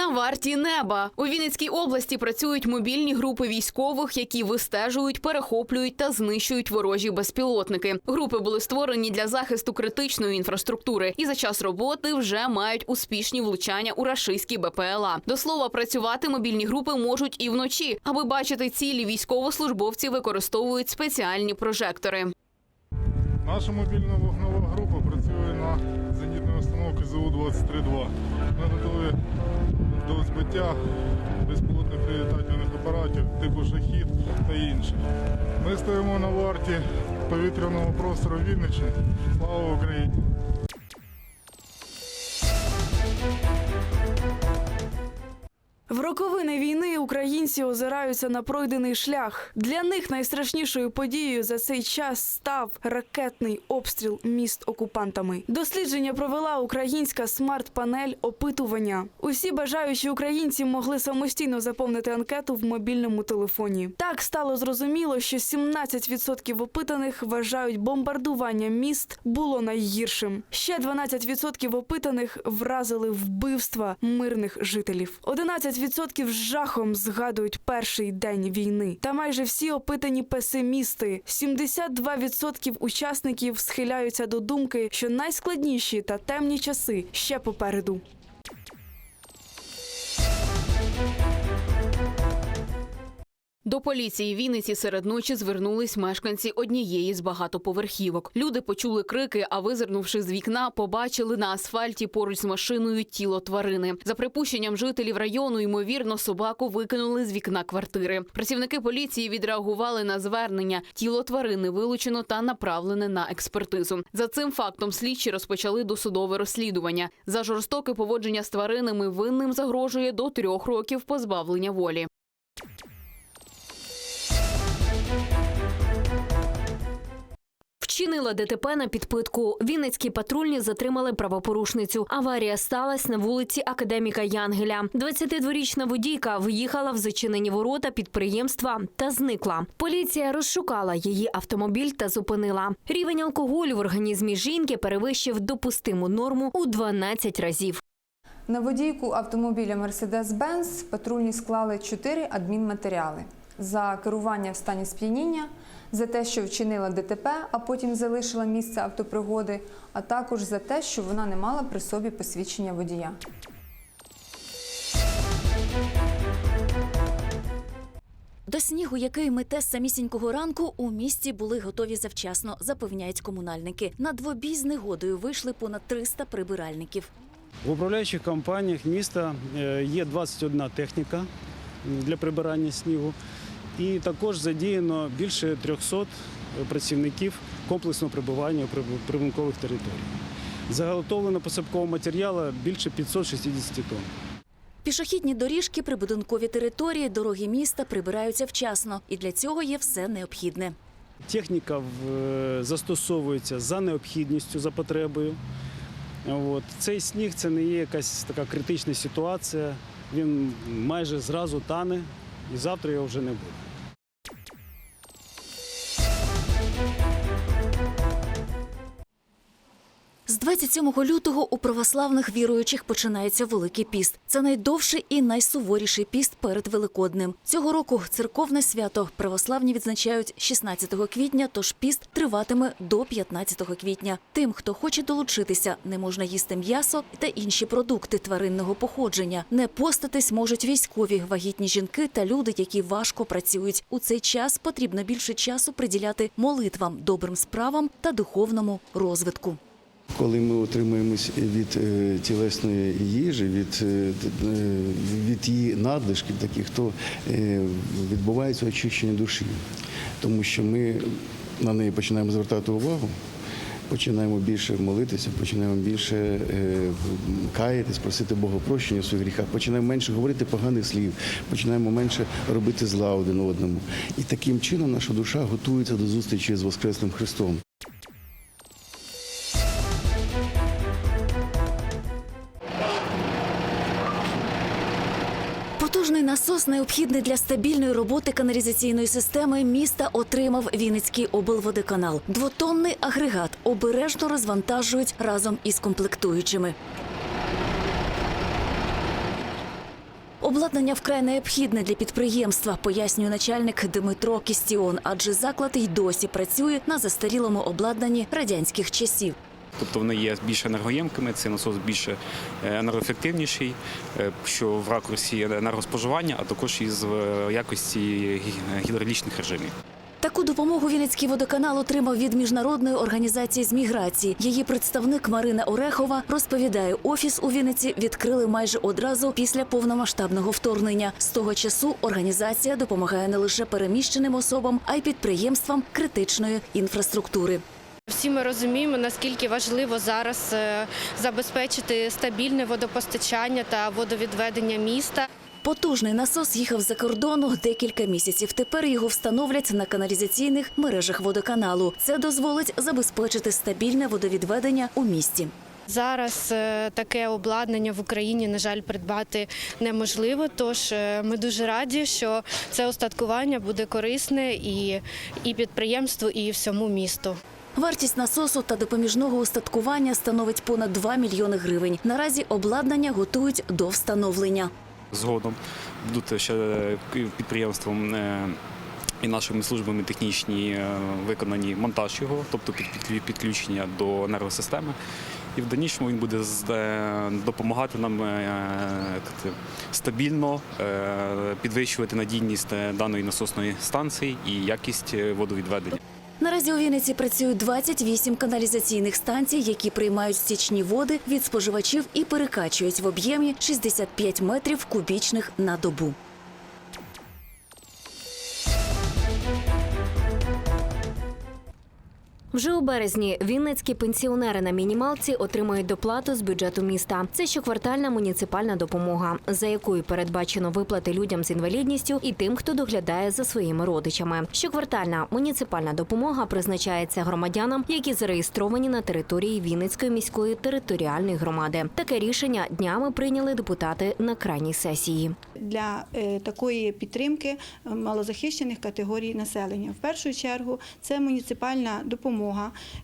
На варті неба у Вінницькій області працюють мобільні групи військових, які вистежують, перехоплюють та знищують ворожі безпілотники. Групи були створені для захисту критичної інфраструктури і за час роботи вже мають успішні влучання у рашистські БПЛА. До слова, працювати мобільні групи можуть і вночі, аби бачити цілі. Військовослужбовці використовують спеціальні прожектори. Наша мобільна вогнева група працює на зенітній установці ЗУ-23-2. Ми готові збиття безпілотних літальних апаратів типу шахід та інше. Ми стоїмо на варті повітряного простору Вінниччини. Слава Україні! В роковини війни українці озираються на пройдений шлях. Для них найстрашнішою подією за цей час став ракетний обстріл міст окупантами. Дослідження провела українська смарт-панель опитування. Усі бажаючі українці могли самостійно заповнити анкету в мобільному телефоні. Так стало зрозуміло, що 17% опитаних вважають бомбардування міст було найгіршим. Ще 12% опитаних вразили вбивства мирних жителів. 11% з жахом згадують перший день війни. Та майже всі опитані песимісти. 72% учасників схиляються до думки, що найскладніші та темні часи ще попереду. До поліції Вінниці серед ночі звернулись мешканці однієї з багатоповерхівок. Люди почули крики, а визирнувши з вікна, побачили на асфальті поруч з машиною тіло тварини. За припущенням жителів району, ймовірно, собаку викинули з вікна квартири. Працівники поліції відреагували на звернення. Тіло тварини вилучено та направлене на експертизу. За цим фактом слідчі розпочали досудове розслідування. За жорстоке поводження з тваринами винним загрожує до трьох років позбавлення волі. Вчинила ДТП на підпитку. Вінницькі патрульні затримали правопорушницю. Аварія сталася на вулиці Академіка Янгеля. 22-річна водійка виїхала в зачинені ворота підприємства та зникла. Поліція розшукала її автомобіль та зупинила. Рівень алкоголю в організмі жінки перевищив допустиму норму у 12 разів. На водійку автомобіля Mercedes-Benz патрульні склали чотири адмінматеріали за керування в стані сп'яніння, за те, що вчинила ДТП, а потім залишила місце автопригоди, а також за те, що вона не мала при собі посвідчення водія. До снігу, який мете з самісінького ранку, у місті були готові завчасно, запевняють комунальники. На двобій з негодою вийшли понад 300 прибиральників. В управляючих компаніях міста е, є 21 техніка для прибирання снігу, і також задіяно більше 300 працівників комплексного прибування прибункових територій. Заготовлено посипкового матеріалу більше 560 тонн. Пішохідні доріжки, прибудинкові території, дороги міста прибираються вчасно, і для цього є все необхідне. Техніка е, застосовується за необхідністю, за потребою. От. Цей сніг це не є якась така критична ситуація. Він майже зразу тане, і завтра його вже не буде. 27 лютого у православних віруючих починається Великий піст. Це найдовший і найсуворіший піст перед Великоднем. Цього року церковне свято православні відзначають 16 квітня, тож піст триватиме до 15 квітня. Тим, хто хоче долучитися, не можна їсти м'ясо та інші продукти тваринного походження. Не постатись можуть військові, вагітні жінки та люди, які важко працюють. У цей час потрібно більше часу приділяти молитвам, добрим справам та духовному розвитку. Коли ми отримуємось від е, тілесної їжі, від, е, е, від її надлишків таких, то відбувається очищення душі, тому що ми на неї починаємо звертати увагу. Починаємо більше молитися, починаємо більше е, каятись, просити Бога прощення в своїх гріхах, починаємо менше говорити поганих слів, починаємо менше робити зла один одному. І таким чином наша душа готується до зустрічі з Воскресним Христом. Насос необхідний для стабільної роботи каналізаційної системи міста отримав Вінницький облводоканал. Двотонний агрегат обережно розвантажують разом із комплектуючими. Обладнання вкрай необхідне для підприємства, пояснює начальник Дмитро Кістіон, адже заклад й досі працює на застарілому обладнанні радянських часів. Тобто вони є більш енергоємкими, цей насос більш е, енергоефективніший, е, що в ракурсі енергоспоживання, а також із е, якості гі- гідравлічних режимів. Таку допомогу Вінницький водоканал отримав від міжнародної організації з міграції. Її представник Марина Орехова розповідає, офіс у Вінниці відкрили майже одразу після повномасштабного вторгнення. З того часу організація допомагає не лише переміщеним особам, а й підприємствам критичної інфраструктури. Всі ми розуміємо, наскільки важливо зараз е, забезпечити стабільне водопостачання та водовідведення міста. Потужний насос їхав за кордону декілька місяців. Тепер його встановлять на каналізаційних мережах водоканалу. Це дозволить забезпечити стабільне водовідведення у місті. Зараз е, таке обладнання в Україні, на жаль, придбати неможливо. Тож е, ми дуже раді, що це остаткування буде корисне і, і підприємству, і всьому місту. Вартість насосу та допоміжного устаткування становить понад 2 мільйони гривень. Наразі обладнання готують до встановлення. Згодом будуть ще е, підприємством е, і нашими службами технічні е, виконані монтаж його, тобто під- під- підключення до енергосистеми. І в дальнішому він буде допомагати нам стабільно підвищувати надійність даної насосної станції і якість водовідведення. Наразі у Вінниці працюють 28 каналізаційних станцій, які приймають стічні води від споживачів і перекачують в об'ємі 65 метрів кубічних на добу. Вже у березні вінницькі пенсіонери на мінімалці отримають доплату з бюджету міста. Це щоквартальна муніципальна допомога, за якою передбачено виплати людям з інвалідністю і тим, хто доглядає за своїми родичами. Щоквартальна муніципальна допомога призначається громадянам, які зареєстровані на території Вінницької міської територіальної громади. Таке рішення днями прийняли депутати на крайній сесії. для е, такої підтримки е, малозахищених категорій населення. В першу чергу це муніципальна допомога,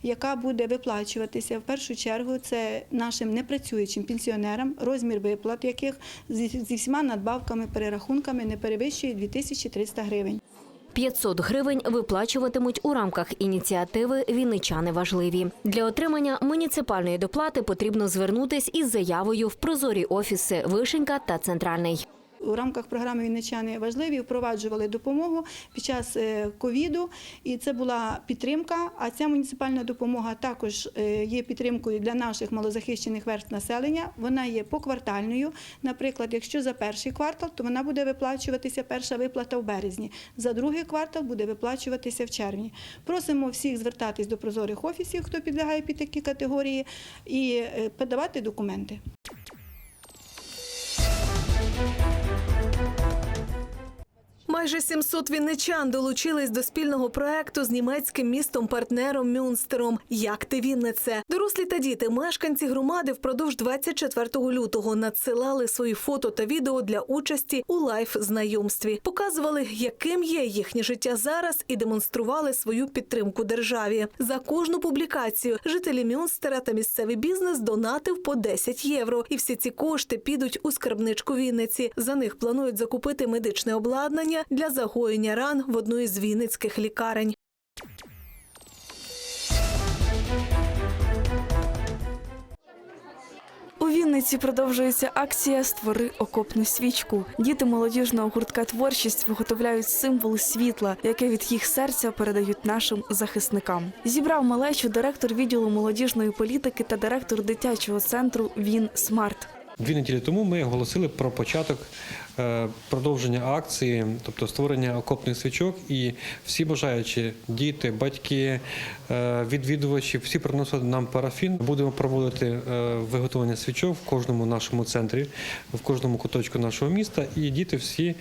яка буде виплачуватися. В першу чергу це нашим непрацюючим пенсіонерам, розмір виплат яких зі зі всіма надбавками, перерахунками не перевищує 2300 гривень. 500 гривень виплачуватимуть у рамках ініціативи Вінничани важливі. Для отримання муніципальної доплати потрібно звернутись із заявою в прозорі офіси Вишенька та Центральний. У рамках програми «Вінничани важливі впроваджували допомогу під час е, ковіду, і це була підтримка. А ця муніципальна допомога також е, є підтримкою для наших малозахищених верств населення. Вона є поквартальною. Наприклад, якщо за перший квартал, то вона буде виплачуватися перша виплата в березні. За другий квартал буде виплачуватися в червні. Просимо всіх звертатись до прозорих офісів, хто підлягає під такі категорії, і е, подавати документи. Майже 700 вінничан долучились до спільного проекту з німецьким містом-партнером Мюнстером. Як ти Віннице? Дорослі та діти, мешканці громади впродовж 24 лютого надсилали свої фото та відео для участі у лайф-знайомстві, показували, яким є їхнє життя зараз, і демонстрували свою підтримку державі. За кожну публікацію жителі Мюнстера та місцевий бізнес донатив по 10 євро. І всі ці кошти підуть у скарбничку Вінниці. За них планують закупити медичне обладнання для загоєння ран в одну із вінницьких лікарень. У Вінниці продовжується акція Створи окопну свічку. Діти молодіжного гуртка творчість виготовляють символи світла, яке від їх серця передають нашим захисникам. Зібрав малечу директор відділу молодіжної політики та директор дитячого центру Він Смарт. Дві неділі тому ми оголосили про початок е, продовження акції, тобто створення окопних свічок, і всі бажаючі діти, батьки, е, відвідувачі, всі приносять нам парафін. Будемо проводити е, виготовлення свічок в кожному нашому центрі, в кожному куточку нашого міста, і діти всі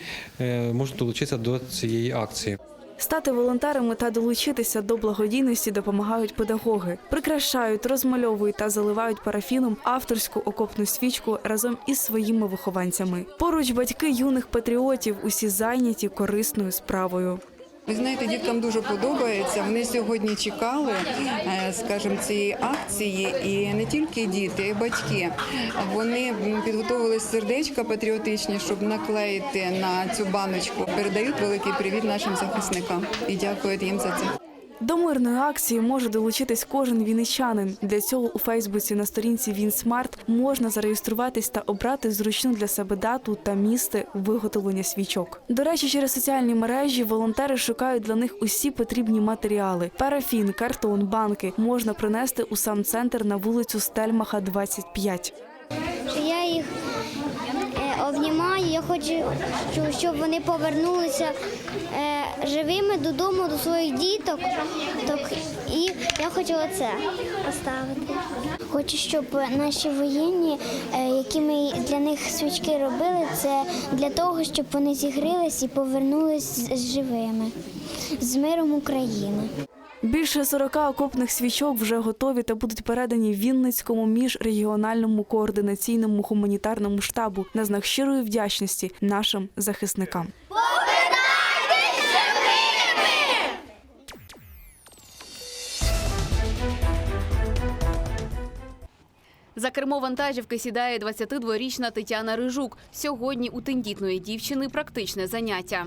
можуть долучитися до цієї акції. Стати волонтерами та долучитися до благодійності допомагають педагоги, прикрашають, розмальовують та заливають парафіном авторську окопну свічку разом із своїми вихованцями. Поруч батьки юних патріотів усі зайняті корисною справою. Ви знаєте, діткам дуже подобається. Вони сьогодні чекали, е, скажімо, цієї акції, і не тільки діти, і батьки. Вони підготували сердечка патріотичні, щоб наклеїти на цю баночку. Передають великий привіт нашим захисникам і дякують їм за це. До мирної акції може долучитись кожен вінничанин. Для цього у Фейсбуці на сторінці Вінсмарт можна зареєструватись та обрати зручну для себе дату та місце виготовлення свічок. До речі, через соціальні мережі волонтери шукають для них усі потрібні матеріали: парафін, картон, банки можна принести у сам центр на вулицю Стельмаха, 25. Обнімаю. Я хочу, щоб- вони повернулися е, живими додому до своїх діток. І я хочу оце поставити. Хочу, щоб наші воєнні, е, які ми для них свічки робили, це для того, щоб вони зігрілись і повернулись живими з миром України. Більше 40 окопних свічок вже готові та будуть передані Вінницькому міжрегіональному координаційному гуманітарному штабу на знак щирої вдячності нашим захисникам. За кермо вантажівки сідає 22-річна Тетяна Рижук. Сьогодні у тендітної дівчини практичне заняття.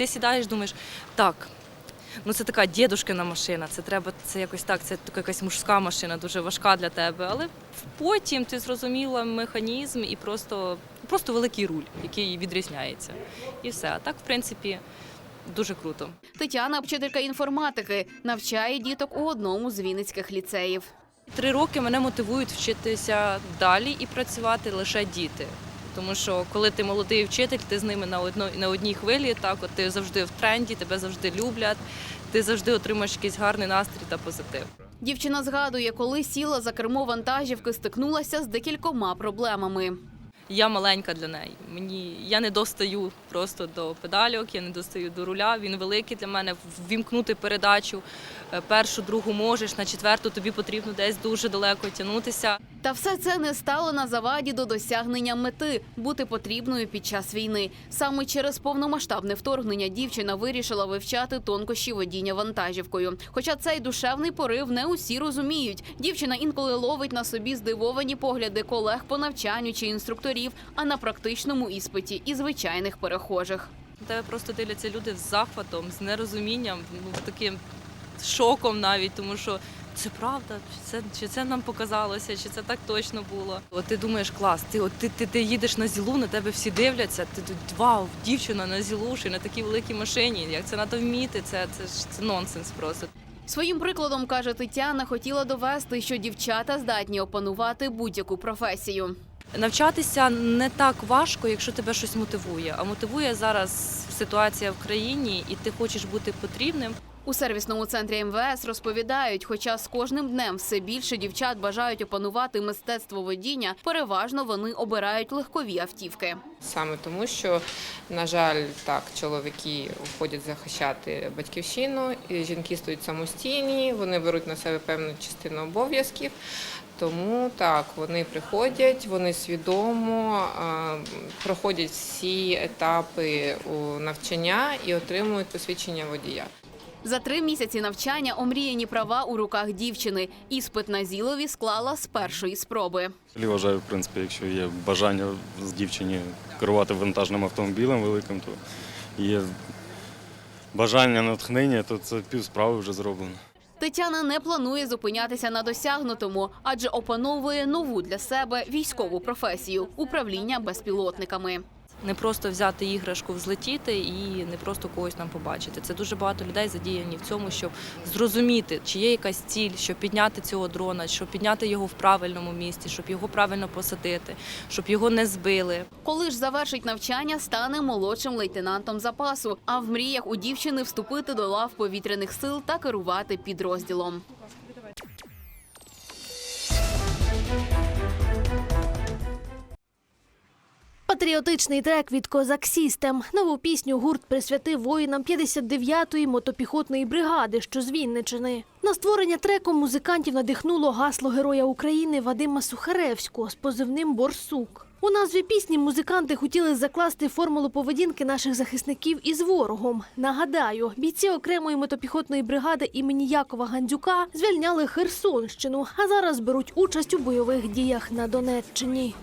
Ти сідаєш, думаєш, так. Ну це така дідушкина машина, це треба, це якось так, це така якась мужська машина, дуже важка для тебе. Але потім ти зрозуміла механізм і просто, просто великий руль, який відрізняється. І все. А так, в принципі, дуже круто. Тетяна вчителька інформатики, навчає діток у одному з вінницьких ліцеїв. Три роки мене мотивують вчитися далі і працювати лише діти. Тому що коли ти молодий вчитель, ти з ними на одно, на одній хвилі, так от ти завжди в тренді, тебе завжди люблять, ти завжди отримаєш якийсь гарний настрій та позитив. Дівчина згадує, коли сіла за кермо вантажівки, стикнулася з декількома проблемами. Я маленька для неї. Мені я не достаю просто до педальок, я не достаю до руля. Він великий для мене. Ввімкнути передачу е, першу, другу можеш, на четверту тобі потрібно десь дуже далеко тягнутися. Та все це не стало на заваді до досягнення мети бути потрібною під час війни. Саме через повномасштабне вторгнення дівчина вирішила вивчати тонкощі водіння вантажівкою. Хоча цей душевний порив не усі розуміють. Дівчина інколи ловить на собі здивовані погляди колег по навчанню чи інструкторів, а на практичному іспиті і звичайних перехожих. На тебе просто дивляться люди з захватом, з нерозумінням, ну таким шоком навіть, тому що. Це правда, чи це, чи це нам показалося, чи це так точно було. От ти думаєш, клас, ти от ти, ти, ти їдеш на зілу, на тебе всі дивляться. Ти тут вау, дівчина на зілу, ще на такій великій машині. Як це треба вміти? Це, це ж це нонсенс просто. Своїм прикладом каже Тетяна, хотіла довести, що дівчата здатні опанувати будь-яку професію. Навчатися не так важко, якщо тебе щось мотивує. А мотивує зараз ситуація в країні, і ти хочеш бути потрібним. У сервісному центрі МВС розповідають, хоча з кожним днем все більше дівчат бажають опанувати мистецтво водіння, переважно вони обирають легкові автівки. Саме тому, що, на жаль, так, чоловіки входять захищати батьківщину, і жінки стають самостійні, вони беруть на себе певну частину обов'язків. Тому так, вони приходять, вони свідомо проходять всі етапи у навчання і отримують посвідчення водія. За три місяці навчання омріяні права у руках дівчини. Іспит на зілові склала з першої спроби. Я вважаю, в принципі, якщо є бажання з дівчині керувати вантажним автомобілем великим, то є бажання натхнення, то це пів справи вже зроблено. Тетяна не планує зупинятися на досягнутому, адже опановує нову для себе військову професію управління безпілотниками. Не просто взяти іграшку, взлетіти і не просто когось нам побачити. Це дуже багато людей задіяні в цьому, щоб зрозуміти, чи є якась ціль, щоб підняти цього дрона, щоб підняти його в правильному місці, щоб його правильно посадити, щоб його не збили. Коли ж завершить навчання, стане молодшим лейтенантом запасу. А в мріях у дівчини вступити до лав повітряних сил та керувати підрозділом. Патріотичний трек від Козак Сістем. Нову пісню гурт присвятив воїнам 59-ї мотопіхотної бригади, що з Вінничини. На створення треку музикантів надихнуло гасло Героя України Вадима Сухаревського з позивним Борсук. У назві пісні музиканти хотіли закласти формулу поведінки наших захисників із ворогом. Нагадаю, бійці окремої мотопіхотної бригади імені Якова Гандзюка звільняли Херсонщину, а зараз беруть участь у бойових діях на Донеччині.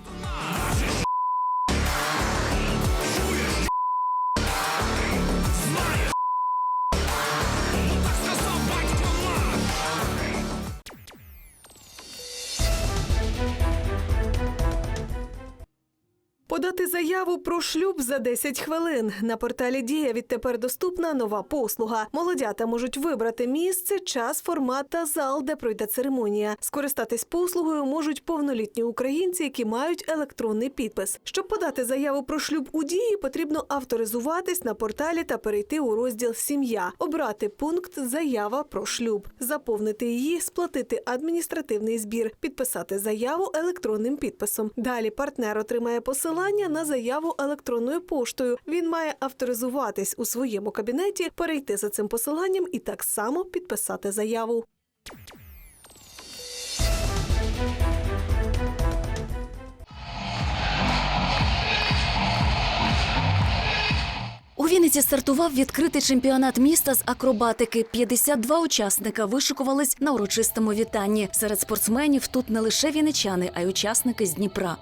Заяву про шлюб за 10 хвилин. На порталі Дія відтепер доступна нова послуга. Молодята можуть вибрати місце, час, формат та зал, де пройде церемонія. Скористатись послугою можуть повнолітні українці, які мають електронний підпис. Щоб подати заяву про шлюб у дії, потрібно авторизуватись на порталі та перейти у розділ Сім'я, обрати пункт Заява про шлюб, заповнити її, сплатити адміністративний збір, підписати заяву електронним підписом. Далі партнер отримає посилання на заяву електронною поштою. Він має авторизуватись у своєму кабінеті, перейти за цим посиланням і так само підписати заяву. У Вінниці стартував відкритий чемпіонат міста з акробатики. 52 учасника вишикувались на урочистому вітанні. Серед спортсменів тут не лише вінничани, а й учасники з Дніпра.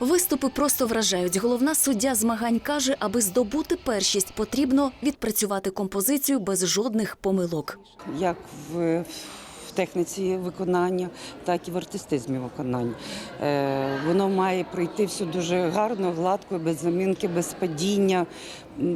Виступи просто вражають. Головна суддя змагань каже, аби здобути першість, потрібно відпрацювати композицію без жодних помилок. як в, в техніці виконання, так і в артистизмі виконання. Е, воно має пройти все дуже гарно, гладко, без замінки, без падіння,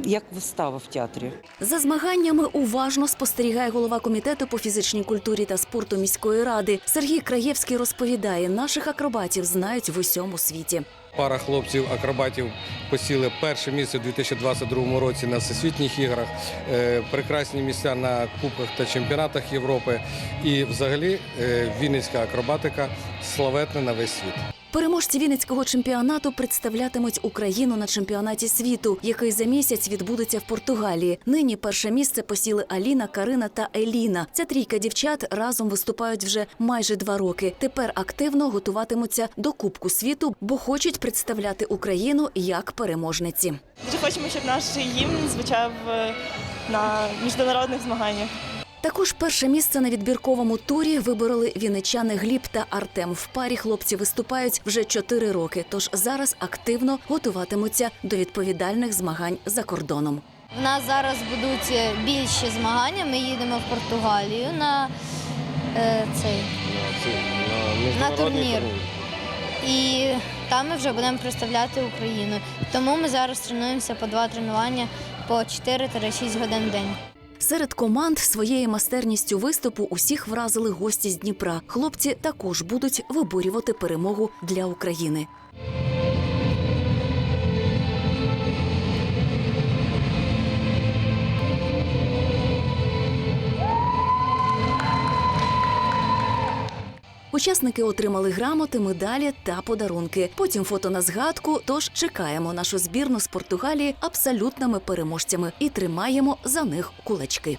як вистава в театрі. За змаганнями уважно спостерігає голова комітету по фізичній культурі та спорту міської ради. Сергій Краєвський розповідає, наших акробатів знають в усьому світі. Пара хлопців-акробатів посіли перше місце у 2022 році на всесвітніх іграх, е, прекрасні місця на кубках та чемпіонатах Європи. І взагалі е, вінницька акробатика славетна на весь світ. Переможці Вінницького чемпіонату представлятимуть Україну на чемпіонаті світу, який за місяць відбудеться в Португалії. Нині перше місце посіли Аліна, Карина та Еліна. Ця трійка дівчат разом виступають вже майже два роки. Тепер активно готуватимуться до Кубку світу, бо хочуть представляти Україну як переможниці. Дуже хочемо, щоб наш гімн звучав е, на міжнародних змаганнях. Також перше місце на відбірковому турі вибороли вінничани Гліб та Артем. В парі хлопці виступають вже чотири роки, тож зараз активно готуватимуться до відповідальних змагань за кордоном. В нас зараз будуть більші змагання. Ми їдемо в Португалію на е, цей на турнір. І там ми вже будемо представляти Україну. Тому ми зараз тренуємося по два тренування по 4-6 годин в день. Серед команд своєю майстерністю виступу усіх вразили гості з Дніпра. Хлопці також будуть виборювати перемогу для України. Учасники отримали грамоти, медалі та подарунки. Потім фото на згадку. Тож чекаємо нашу збірну з Португалії абсолютними переможцями і тримаємо за них кулачки.